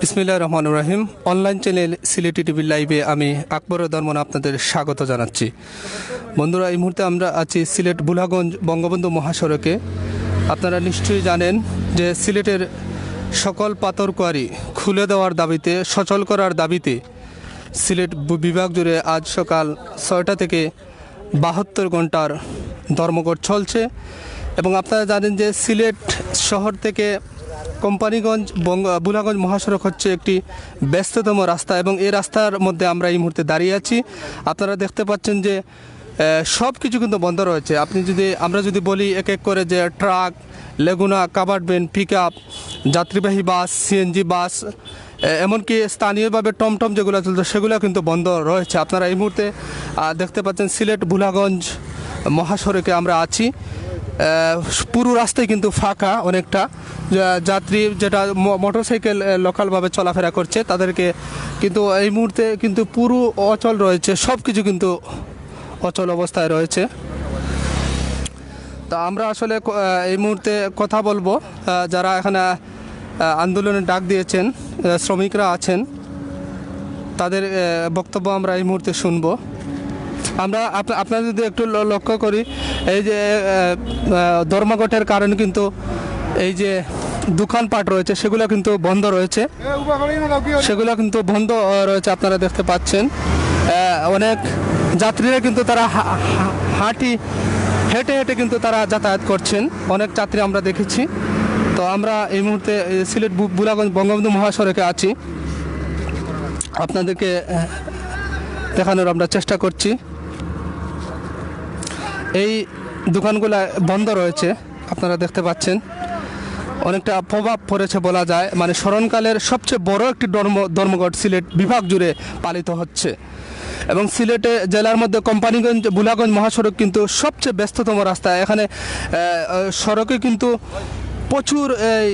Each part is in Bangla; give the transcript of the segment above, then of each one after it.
বিসমিল্লাহ রহমান রাহিম। অনলাইন চ্যানেল সিলেটি টিভি লাইভে আমি আকবর দর্মন আপনাদের স্বাগত জানাচ্ছি। বন্ধুরা, এই মুহূর্তে আমরা আছি সিলেট বুলাগঞ্জ বঙ্গবন্ধু মহাসড়কে। আপনারা নিশ্চয়ই জানেন যে সিলেটের সকল পাথর কোয়ারি খুলে দেওয়ার দাবিতে, সচল করার দাবিতে সিলেট বিভাগ জুড়ে আজ সকাল ছয়টা থেকে বাহাত্তর ঘণ্টার ধর্মঘট চলছে। এবং আপনারা জানেন যে সিলেট শহর থেকে কোম্পানিগঞ্জ বুলাগঞ্জ মহাসড়ক হচ্ছে একটি ব্যস্ততম রাস্তা এবং এই রাস্তার মধ্যে আমরা এই মুহূর্তে দাঁড়িয়ে আছি। আপনারা দেখতে পাচ্ছেন যে সব কিছু কিন্তু বন্ধ রয়েছে। আপনি যদি, আমরা যদি বলি এক এক করে যে ট্রাক, লেগুনা, কাভার্ড ভ্যান পিক আপ যাত্রীবাহী বাস, সিএনজি বাস এমনকি স্থানীয়ভাবে টমটম যেগুলো চলছে সেগুলো কিন্তু বন্ধ রয়েছে। আপনারা এই মুহূর্তে দেখতে পাচ্ছেন সিলেট বুলাগঞ্জ মহাসড়কে আমরা আছি। পুরো রাস্তায় কিন্তু ফাঁকা অনেকটা। যাত্রী যেটা মোটরসাইকেল লোকালভাবে চলাফেরা করছে, তাদেরকে কিন্তু এই মুহূর্তে কিন্তু পুরো অচল রয়েছে সব কিছু কিন্তু অচল অবস্থায় রয়েছে। তা আমরা আসলে এই মুহূর্তে কথা বলব যারা এখানে আন্দোলনের ডাক দিয়েছেন শ্রমিকরা আছেন, তাদের বক্তব্য আমরা এই মুহূর্তে শুনব। আমরা আপ- আপনারা যদি একটু লক্ষ্য করি, এই যে ধর্মঘটের কারণে কিন্তু এই যে দোকানপাট রয়েছে, সেগুলো কিন্তু বন্ধ রয়েছে। সেগুলো কিন্তু বন্ধ রয়েছে, আপনারা দেখতে পাচ্ছেন। অনেক যাত্রীরা কিন্তু তারা হাঁটি, হেঁটে হেঁটে কিন্তু তারা যাতায়াত করছেন। অনেক যাত্রী আমরা দেখেছি। তো আমরা এই মুহূর্তে সিলেট বুলাগঞ্জ বঙ্গবন্ধু মহাসড়কে আছি। আপনাদেরকে দেখানোর আমরা চেষ্টা করছি। এই দোকানগুলো বন্ধ রয়েছে, আপনারা দেখতে পাচ্ছেন। অনেকটা প্রভাব পড়েছে বলা যায় মানে স্মরণকালের সবচেয়ে বড় একটি ধর্ম, ধর্মঘট সিলেট বিভাগ জুড়ে পালিত হচ্ছে। এবং সিলেটে জেলার মধ্যে কোম্পানিগঞ্জ, বুলাগঞ্জ মহাসড়ক কিন্তু সবচেয়ে ব্যস্ততম রাস্তা। এখানে সড়কে কিন্তু প্রচুর, এই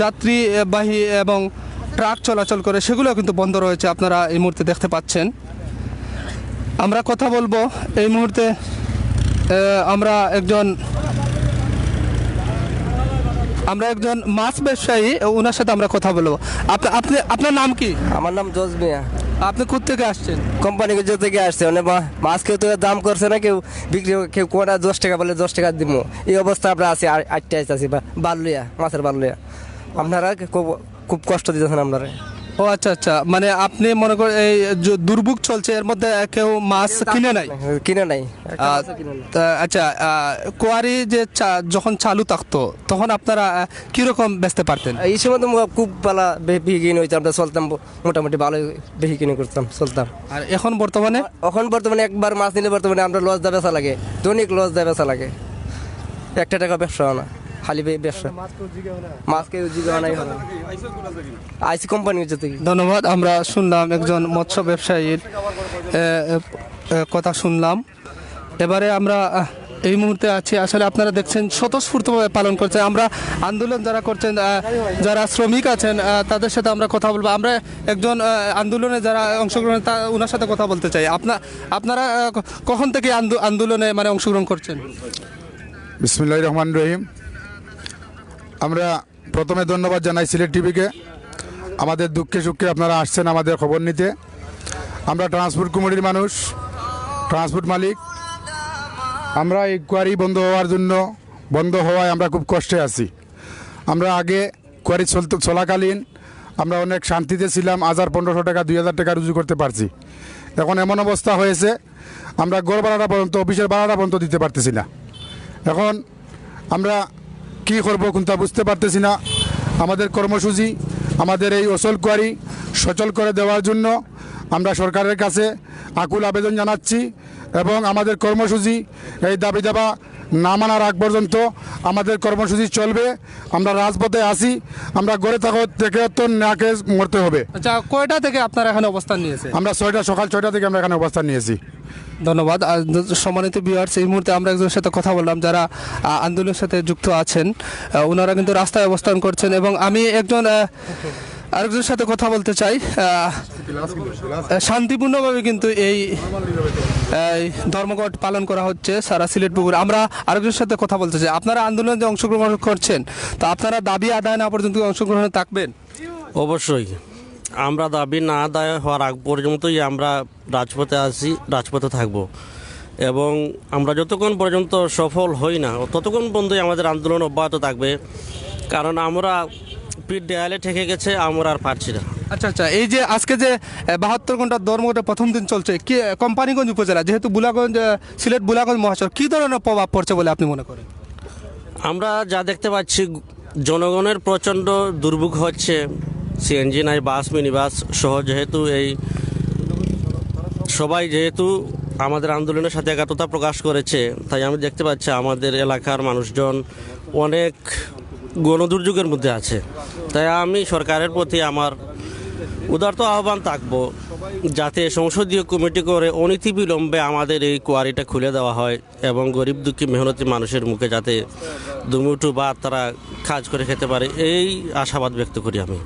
যাত্রীবাহী এবং ট্রাক চলাচল করে সেগুলো কিন্তু বন্ধ রয়েছে, আপনারা এই মুহূর্তে দেখতে পাচ্ছেন। আমরা কথা বলব এই মুহূর্তে আমরা একজন আমরা একজন মাছ ব্যবসায়ী ওনার সাথে আমরা কথা বলব। আপনি আপনি আপনার নাম কি? আমার নাম জজ মিয়া। আপনি কোথেকে আসছেন? কোম্পানি থেকে আসছে। মানে মাছ কেউ তো দাম করছে না কেউ বিক্রি কেউ কোটা দশ টাকা বলে দশ টাকা দিব। এই অবস্থা আমরা আছি আটটা আছি বা বালুয়া মাছের বালুয়া আপনারা খুব খুব কষ্ট দিতেছেন আপনারা ও আচ্ছা আচ্ছা। মানে আপনি মনে করেন এই যে দুর্ভোগ চলছে এর মধ্যে কেউ মাছ কিনে নাই? কিনে নাই। কিনে নাই। তা, আচ্ছা কোয়ারি যে চা- যখন চালু থাকতো তখন আপনারা কীরকম বেচতে পারতেন? এই সময় তো মো- খুব ভালো বেহি কিনে হইতো আমরা চলতাম ব- মোটামুটি ভালো বেহি কিনে করতাম চলতাম। আর এখন বর্তমানে? এখন বর্তমানে একবার মাছ নিলে বর্তমানে আমরা লস দেওয়া বেচা লাগে দৈনিক লস দেওয়া বেচা লাগে। একটা টাকা ব্যবসা হয় না। খালি ব্যবসা। মাছ কেউ হবে আইসি কোম্পানি থেকে ধন্যবাদ আমরা শুনলাম একজন মৎস্য ব্যবসায়ীর কথা শুনলাম। এবারে আমরা এই মুহূর্তে আছি। আসলে আপনারা দেখছেন স্বতঃস্ফূর্তভাবে পালন করছে। আমরা আন্দোলন যারা করছেন যারা শ্রমিক আছেন তাদের সাথে আমরা কথা বলব। আমরা একজন আন্দোলনে যারা অংশগ্রহণ তা ওনার সাথে কথা বলতে চাই। আপনার আপনারা কখন থেকে আন্দো- আন্দোলনে মানে অংশগ্রহণ করছেন? বিসমুল্লাহ রহমান রহিম। আমরা প্রথমে ধন্যবাদ জানাই সিলেট টিভিকে। আমাদের দুঃখে সুখে আপনারা আসছেন আমাদের খবর নিতে। আমরা ট্রান্সপোর্ট কমিটির মানুষ, ট্রান্সপোর্ট মালিক। আমরা এই কোয়ারি বন্ধ হওয়ার জন্য, বন্ধ হওয়ায় আমরা খুব কষ্টে আছি। আমরা আগে কোয়ারি চলতে, চলাকালীন আমরা অনেক শান্তিতে ছিলাম, হাজার পনেরোশো টাকা, দুই হাজার টাকা রুজু করতে পারছি। এখন এমন অবস্থা হয়েছে, আমরা গড় ভাড়াটা পর্যন্ত, অফিসের ভাড়াটা পর্যন্ত দিতে পারতেছি না। এখন আমরা কি করব কোনটা বুঝতে পারতেছি না। আমাদের কর্মসূচি, আমাদের এই অসল কোয়ারি সচল করে দেওয়ার জন্য আমরা সরকারের কাছে আকুল আবেদন জানাচ্ছি এবং আমাদের কর্মসূচি এই দাবি দাবা না মানার আগ পর্যন্ত আমাদের কর্মসূচি চলবে। আমরা রাজপথে আসি আমরা গড়ে থাকো থেকে তো নাকে মরতে হবে। আচ্ছা কয়টা থেকে আপনারা এখানে অবস্থান নিয়েছে আমরা ছয়টা সকাল ছয়টা থেকে আমরা এখানে অবস্থান নিয়েছি। ধন্যবাদ। সম্মানিত বিয়ার্স এই মুহূর্তে আমরা একজনের সাথে কথা বললাম যারা আন্দোলনের সাথে যুক্ত আছেন। ওনারা কিন্তু রাস্তায় অবস্থান করছেন এবং আমি একজন আরেকজনের সাথে কথা বলতে চাই। শান্তিপূর্ণভাবে কিন্তু এই ধর্মঘট পালন করা হচ্ছে সারা সিলেট পুকুর আমরা আরেকজনের সাথে কথা বলতে চাই। আপনারা আন্দোলনে অংশগ্রহণ করছেন, তো আপনারা দাবি আদায় না পর্যন্ত অংশগ্রহণে থাকবেন? অবশ্যই। আমরা দাবি না আদায় হওয়ার আগ পর্যন্তই আমরা রাজপথে আসি রাজপথে থাকব। এবং আমরা যতক্ষণ পর্যন্ত সফল হই না, ততক্ষণ পর্যন্তই আমাদের আন্দোলন অব্যাহত থাকবে। কারণ আমরা পিঠ দেয়ালে ঠেকে গেছে আমরা আর পারছি না। আচ্ছা আচ্ছা এই যে আজকে যে বাহাত্তর ঘণ্টা ধর্মঘটের প্রথম দিন চলছে কি কোম্পানিগঞ্জ উপজেলা যেহেতু বুলাগঞ্জ সিলেট বুলাগঞ্জ মহাসড়ক কি ধরনের প্রভাব পড়ছে বলে আপনি মনে করেন? আমরা যা দেখতে পাচ্ছি জনগণের প্রচণ্ড দুর্ভোগ হচ্ছে। সিএনজি নাই বাস মিনি বাস সহ যেহেতু এই সবাই যেহেতু আমাদের আন্দোলনের সাথে একাত্মতা প্রকাশ করেছে তাই আমি দেখতে পাচ্ছি আমাদের এলাকার মানুষজন অনেক গণদুর্যোগের মধ্যে আছে। তাই আমি সরকারের প্রতি আমার উদারত আহ্বান থাকব যাতে সংসদীয় কমিটি করে অনতিবিলম্বে আমাদের এই কোয়ারিটা খুলে দেওয়া হয় এবং গরিব দুঃখী মেহনতি মানুষের মুখে যাতে দুমুঠু বা তারা কাজ করে খেতে পারে, এই আশাবাদ ব্যক্ত করি আমি।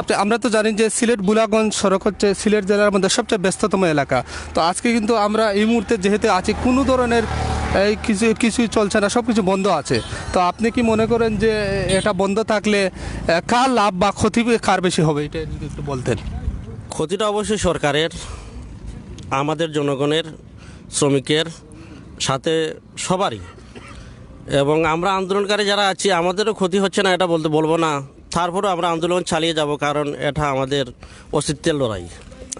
আপনি, আমরা তো জানি যে সিলেট বুলাগঞ্জ সড়ক হচ্ছে সিলেট জেলার মধ্যে সবচেয়ে ব্যস্ততম এলাকা। তো আজকে কিন্তু আমরা এই মুহূর্তে যেহেতু আছি, কোনো ধরনের, এই কিছু কিছুই চলছে না সব কিছু বন্ধ আছে। তো আপনি কি মনে করেন যে এটা বন্ধ থাকলে কার লাভ বা ক্ষতি কার বেশি হবে? এটা একটু বলতেন। ক্ষতিটা অবশ্যই সরকারের, আমাদের জনগণের, শ্রমিকের সাথে সবারই। এবং আমরা আন্দোলনকারী যারা আছি, আমাদেরও ক্ষতি হচ্ছে না, এটা বলতে, বলব না। তারপরেও আমরা আন্দোলন চালিয়ে যাব কারণ এটা আমাদের অস্তিত্বের লড়াই।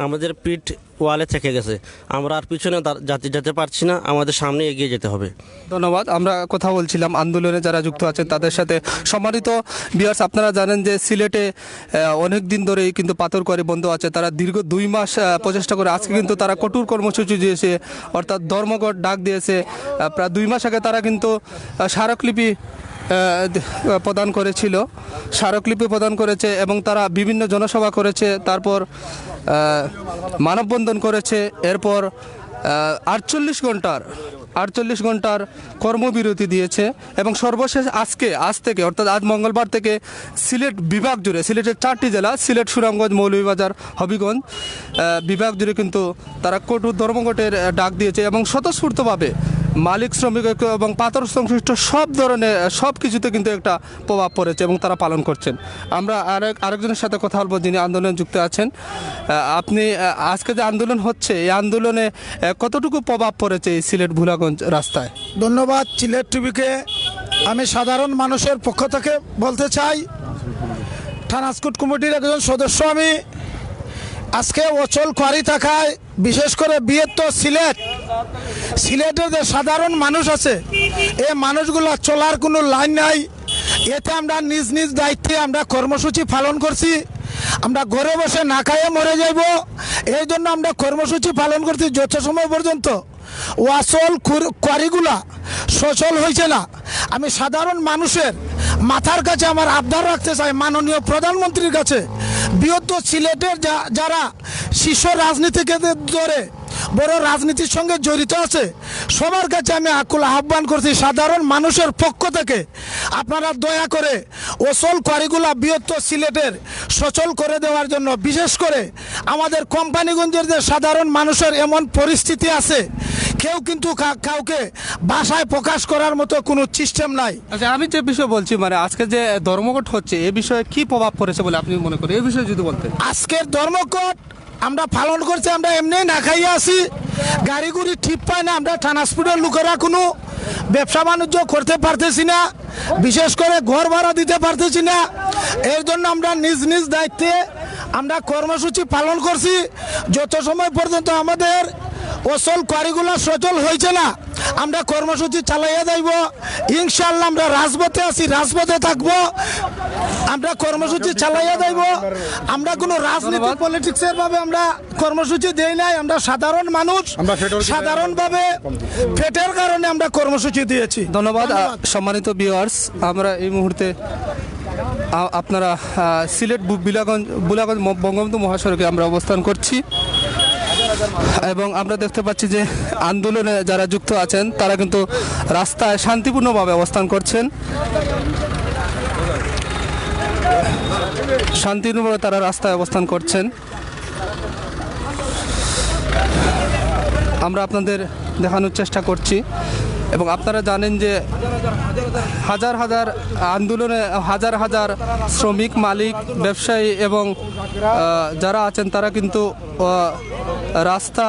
আমাদের পিঠ ওয়ালে থেকে গেছে। আমরা আর পিছনে যেতে যেতে পারছি না, আমাদের সামনে এগিয়ে যেতে হবে। ধন্যবাদ। আমরা কথা বলছিলাম আন্দোলনে যারা যুক্ত আছেন, তাদের সাথে সম্মানিত বিয়ার্স আপনারা জানেন যে সিলেটে অনেক দিন ধরেই কিন্তু পাথর করে বন্ধ আছে। তারা দীর্ঘ দুই মাস প্রচেষ্টা করে। আজকে কিন্তু তারা কঠোর কর্মসূচি দিয়েছে, অর্থাৎ ধর্মঘট ডাক দিয়েছে। প্রায় দুই মাস আগে তারা কিন্তু স্মারকলিপি প্রদান করেছিল, স্মারকলিপি প্রদান করেছে এবং তারা বিভিন্ন জনসভা করেছে, তারপর মানববন্ধন করেছে, এরপর আটচল্লিশ ঘণ্টার আটচল্লিশ ঘণ্টার কর্মবিরতি দিয়েছে এবং সর্বশেষ আজকে, আজ থেকে, অর্থাৎ আজ মঙ্গলবার থেকে সিলেট বিভাগ জুড়ে, সিলেটের চারটি জেলা, সিলেট, সুনামগঞ্জ, মৌলভীবাজার, হবিগঞ্জ বিভাগ জুড়ে কিন্তু তারা কঠোর ধর্মঘটের ডাক দিয়েছে এবং স্বতঃস্ফূর্তভাবে মালিক, শ্রমিক, ঐক্য এবং পাথর সংশ্লিষ্ট সব ধরনের সব কিছুতে কিন্তু একটা প্রভাব পড়েছে এবং তারা পালন করছেন। আমরা আরেক, আরেকজনের সাথে কথা বলব যিনি আন্দোলনে যুক্ত আছেন। আপনি আজকে যে আন্দোলন হচ্ছে, এই আন্দোলনে কতটুকু প্রভাব পড়েছে এই সিলেট ভুলাগঞ্জ রাস্তায়? ধন্যবাদ চিলেট টিভিকে। আমি সাধারণ মানুষের পক্ষ থেকে বলতে চাই, থানাস্কুট কমিটির একজন সদস্য আমি। আজকে অচল কোয়ারি থাকায় বিশেষ করে বিয়ের তো সিলেট। সিলেটের যে সাধারণ মানুষ আছে, এ মানুষগুলো চলার কোনো লাইন নাই। এতে আমরা নিজ নিজ দায়িত্বে আমরা কর্মসূচি পালন করছি। আমরা ঘরে বসে না খাইয়ে মরে যাইব। এই জন্য আমরা কর্মসূচি পালন করছি যত সময় পর্যন্ত। ওয়াসল কোয়ারিগুলা সচল হয়েছে না। আমি সাধারণ মানুষের মাথার কাছে আমার আবদার রাখতে চাই মাননীয় প্রধানমন্ত্রীর কাছে। বৃহত্তর সিলেটের যারা শীর্ষ রাজনীতিকে ধরে বড় রাজনীতির সঙ্গে জড়িত আছে। সবার কাছে আমি আকুল আহ্বান করছি সাধারণ মানুষের পক্ষ থেকে। আপনারা দয়া করে ওসল কোয়ারিগুলা বৃহত্তর সিলেটের সচল করে দেওয়ার জন্য বিশেষ করে আমাদের কোম্পানিগঞ্জের যে সাধারণ মানুষের এমন পরিস্থিতি আছে কেউ কিন্তু কাউকে ভাষায় প্রকাশ করার মতো কোনো সিস্টেম নাই। আচ্ছা আমি যে বিষয় বলছি মানে আজকে যে ধর্মঘট হচ্ছে এ বিষয়ে কি প্রভাব পড়েছে বলে আপনি মনে করেন? এ বিষয়ে যদি বলতেন। আজকের ধর্মঘট আমরা পালন করছি, আমরা এমনি না খাইয়ে আসি গাড়ি গুড়ি ঠিক পাই না, আমরা ট্রান্সপোর্টের লোকেরা কোনো ব্যবসা বাণিজ্য করতে পারতেছি না। বিশেষ করে ঘর ভাড়া দিতে পারতেছি না। এর জন্য আমরা নিজ নিজ দায়িত্বে আমরা কর্মসূচি পালন করছি। যত সময় পর্যন্ত আমাদের অসল কারিগুলা সচল হয়েছে না আমরা কর্মসূচি চালাইয়া যাইব। ইনশাল্লাহ আমরা রাজপথে আছি রাজপথে থাকব। আমরা কর্মসূচি চালাইয়া যাইব। আমরা কোনো রাজনীতি। পলিটিক্সের ভাবে আমরা কর্মসূচি দেই নাই। আমরা সাধারণ মানুষ। সাধারণভাবে ফেটের কারণে আমরা কর্মসূচি দিয়েছি। ধন্যবাদ সম্মানিত ভিউয়ার্স আমরা এই মুহূর্তে আপনারা সিলেট বিলাগঞ্জ বুলাগঞ্জ বঙ্গবন্ধু মহাসড়কে আমরা অবস্থান করছি। এবং আমরা দেখতে পাচ্ছি যে আন্দোলনে যারা যুক্ত আছেন, তারা কিন্তু রাস্তায় শান্তিপূর্ণভাবে অবস্থান করছেন। শান্তিপূর্ণভাবে তারা রাস্তায় অবস্থান করছেন। আমরা আপনাদের দেখানোর চেষ্টা করছি। এবং আপনারা জানেন যে হাজার হাজার আন্দোলনে হাজার হাজার শ্রমিক, মালিক, ব্যবসায়ী এবং যারা আছেন তারা কিন্তু রাস্তা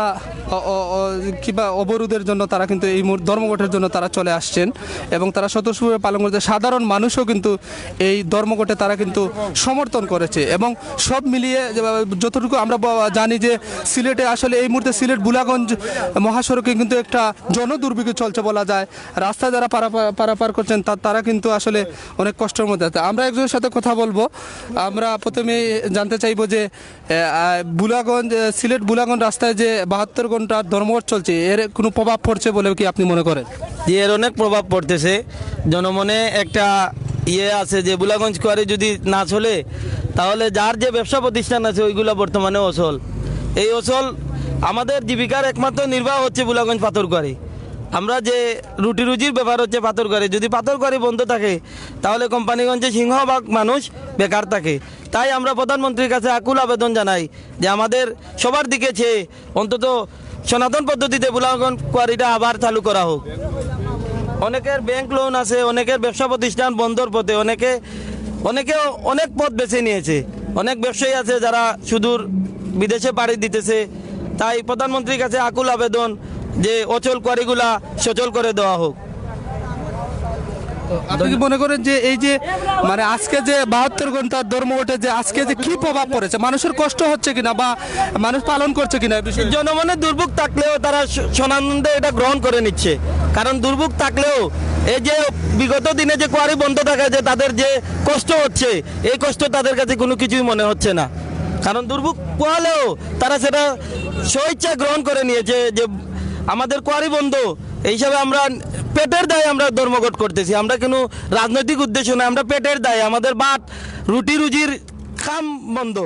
কিংবা অবরোধের জন্য তারা কিন্তু এই ধর্মঘটের জন্য তারা চলে আসছেন এবং তারা স্বতঃস্ফূর্ত পালন করছে। সাধারণ মানুষও কিন্তু এই ধর্মঘটে তারা কিন্তু সমর্থন করেছে এবং সব মিলিয়ে যতটুকু আমরা জানি যে সিলেটে আসলে এই মুহূর্তে সিলেট বুলাগঞ্জ মহাসড়কে কিন্তু একটা জনদুর্ভিক্ষ চলছে বলা যায়। রাস্তায় যারা পারাপার করছেন তারা কিন্তু আসলে অনেক কষ্টের মধ্যে আছে। আমরা একজনের সাথে কথা বলব। আমরা প্রথমে জানতে চাইব যে বুলাগঞ্জ সিলেট বুলাগঞ্জ রাস্তায় যে বাহাত্তর ঘণ্টা ধর্মঘট চলছে, এর কোনো প্রভাব পড়ছে বলে কি আপনি মনে করেন? যে এর অনেক প্রভাব পড়তেছে। জনমনে একটা ইয়ে আছে যে, বুলাগঞ্জ কোয়ারি যদি না চলে, তাহলে যার যে ব্যবসা প্রতিষ্ঠান আছে, ওইগুলো বর্তমানে অচল। এই অচল আমাদের জীবিকার একমাত্র নির্বাহ হচ্ছে বুলাগঞ্জ পাথর কোয়ারি। আমরা যে রুটি রুজির ব্যাপার হচ্ছে পাথর কোয়ারি। যদি পাথর কোয়ারি বন্ধ থাকে, তাহলে কোম্পানিগঞ্জে সিংহভাগ মানুষ বেকার থাকে। তাই আমরা প্রধানমন্ত্রীর কাছে আকুল আবেদন জানাই যে আমাদের সবার দিকে চেয়ে অন্তত সনাতন পদ্ধতিতে বুলাগঞ্জ কোয়ারিটা আবার চালু করা হোক। অনেকের ব্যাংক লোন আছে, অনেকের ব্যবসা প্রতিষ্ঠান বন্ধর পথে, অনেকে অনেকে অনেক পথ বেছে নিয়েছে। অনেক ব্যবসায়ী আছে যারা সুদূর বিদেশে পাড়ি দিতেছে। তাই প্রধানমন্ত্রীর কাছে আকুল আবেদন যে অচল কোয়ারিগুলা সচল করে দেওয়া হোক। আপনি কি মনে করেন যে এই যে মানে আজকে যে বাহাত্তর ঘণ্টার ধর্মঘটে যে আজকে যে কি প্রভাব পড়েছে? মানুষের কষ্ট হচ্ছে কিনা বা মানুষ পালন করছে কিনা বিষয়ে? জনমনে দুর্ভোগ থাকলেও তারা সনানন্দে এটা গ্রহণ করে নিচ্ছে। কারণ দুর্ভোগ থাকলেও এই যে বিগত দিনে যে কোয়ারি বন্ধ থাকা যে তাদের যে কষ্ট হচ্ছে এই কষ্ট তাদের কাছে কোনো কিছুই মনে হচ্ছে না। কারণ দুর্ভোগ পোহালেও তারা সেটা স্বেচ্ছা গ্রহণ করে নিয়েছে যে আমাদের কোয়ারি বন্ধ এই হিসাবে আমরা পেটের দায়ে আমরা ধর্মঘট করতেছি আমরা কোনো রাজনৈতিক উদ্দেশ্য নয় আমরা পেটের দায়ে আমাদের বাট রুটি রুজির খাম বন্ধ।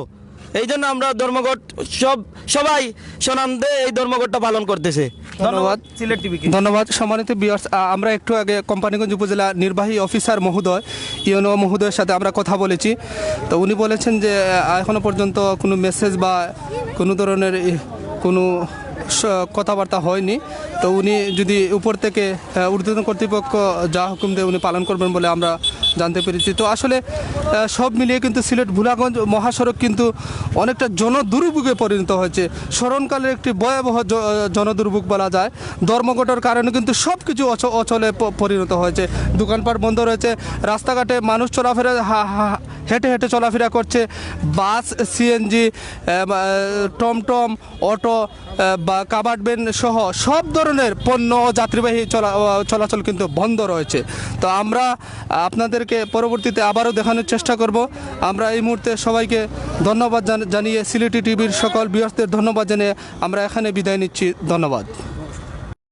এই জন্য আমরা ধর্মঘট সব সবাই সনান্দে এই ধর্মঘটটা পালন করতেছে। ধন্যবাদ। সিলেট টিভিকে ধন্যবাদ। সম্মানিত বিয়ার্স আমরা একটু আগে কোম্পানিগঞ্জ উপজেলা নির্বাহী অফিসার মহোদয় ইউনো মহোদয়ের সাথে আমরা কথা বলেছি। তো উনি বলেছেন যে এখনও পর্যন্ত কোনো মেসেজ বা কোনো ধরনের কোনো কথাবার্তা হয়নি। তো উনি যদি উপর থেকে ঊর্ধ্বতন কর্তৃপক্ষ যা হুকুম দেয় উনি পালন করবেন বলে আমরা জানতে পেরেছি। তো আসলে সব মিলিয়ে কিন্তু সিলেট ভুলাগঞ্জ মহাসড়ক কিন্তু অনেকটা জনদুর্ভোগে পরিণত হয়েছে। স্মরণকালের একটি ভয়াবহ জনদুর্ভোগ বলা যায়। ধর্মঘটের কারণে কিন্তু সব কিছু অচ- অচলে পরিণত হয়েছে। দোকানপাট বন্ধ রয়েছে। রাস্তাঘাটে মানুষ চলাফেরা হেঁটে হেঁটে চলাফেরা করছে। বাস সিএনজি টমটম, অটো বা কাবার্ড ভ্যান সহ সব ধরনের পণ্য ও যাত্রীবাহী চলা চলাচল কিন্তু বন্ধ রয়েছে। তো আমরা আপনাদেরকে পরবর্তীতে আবারও দেখানোর চেষ্টা করব। আমরা এই মুহূর্তে সবাইকে ধন্যবাদ জান- জানিয়ে সিলেটি টিভির সকল বিয়সদের ধন্যবাদ জানিয়ে আমরা এখানে বিদায় নিচ্ছি। ধন্যবাদ।